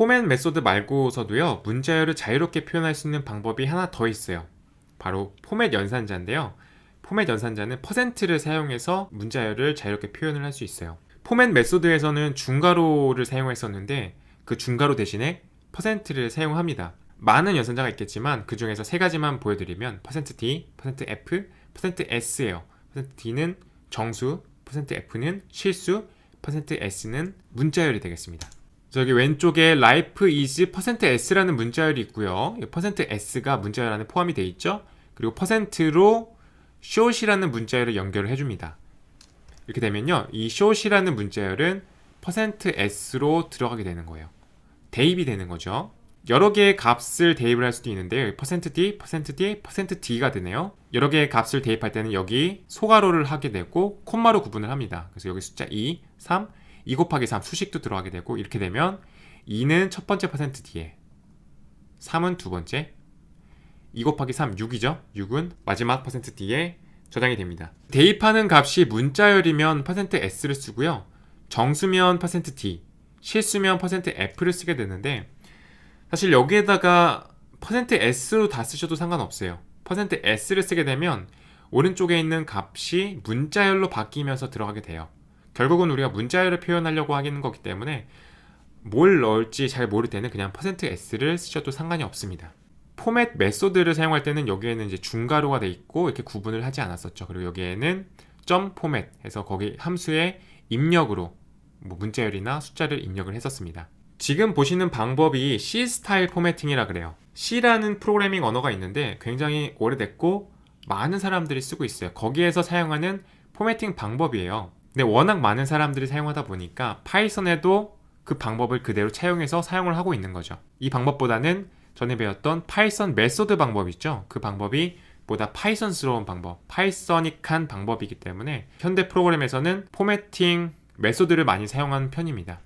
포맷 메소드 말고서도요, 문자열을 자유롭게 표현할 수 있는 방법이 하나 더 있어요. 바로 포맷 연산자인데요. 포맷 연산자는 퍼센트를 사용해서 문자열을 자유롭게 표현을 할 수 있어요. 포맷 메소드에서는 중괄호를 사용했었는데 그 중괄호 대신에 퍼센트를 사용합니다. 많은 연산자가 있겠지만 그 중에서 세 가지만 보여드리면 %d, %f, %s예요. %d는 정수, %f는 실수, %s는 문자열이 되겠습니다. 저기 왼쪽에 life is %s라는 문자열이 있고요. 이 %s가 문자열 안에 포함이 되어 있죠. 그리고 %로 short이라는 문자열을 연결을 해줍니다. 이렇게 되면요, 이 short이라는 문자열은 %s로 들어가게 되는 거예요. 대입이 되는 거죠. 여러 개의 값을 대입을 할 수도 있는데요. %d, %d, %d가 되네요. 여러 개의 값을 대입할 때는 여기 소괄호를 하게 되고 콤마로 구분을 합니다. 그래서 여기 숫자 2, 3, 2 곱하기 3 수식도 들어가게 되고 이렇게 되면 2는 첫 번째 %d에 3은 두 번째 2 곱하기 3 6이죠. 6은 마지막 %d에 저장이 됩니다. 대입하는 값이 문자열이면 %s를 쓰고요. 정수면 %d, 실수면 %f를 쓰게 되는데 사실 여기에다가 %s로 다 쓰셔도 상관없어요. %s를 쓰게 되면 오른쪽에 있는 값이 문자열로 바뀌면서 들어가게 돼요. 결국은 우리가 문자열을 표현하려고 하는 거기 때문에 뭘 넣을지 잘 모를 때는 그냥 %s를 쓰셔도 상관이 없습니다. 포맷 메소드를 사용할 때는 여기에는 이제 중괄호가 돼 있고 이렇게 구분을 하지 않았었죠. 그리고 여기에는 점 포맷 해서 거기 함수의 입력으로 뭐 문자열이나 숫자를 입력을 했었습니다. 지금 보시는 방법이 C 스타일 포매팅이라 그래요. C라는 프로그래밍 언어가 있는데 굉장히 오래됐고 많은 사람들이 쓰고 있어요. 거기에서 사용하는 포매팅 방법이에요. 근데 워낙 많은 사람들이 사용하다 보니까 파이썬에도 그 방법을 그대로 차용해서 사용을 하고 있는 거죠. 이 방법보다는 전에 배웠던 파이썬 메소드 방법 있죠? 그 방법이 보다 파이썬스러운 방법, 파이서닉한 방법이기 때문에 현대 프로그램에서는 포매팅 메소드를 많이 사용하는 편입니다.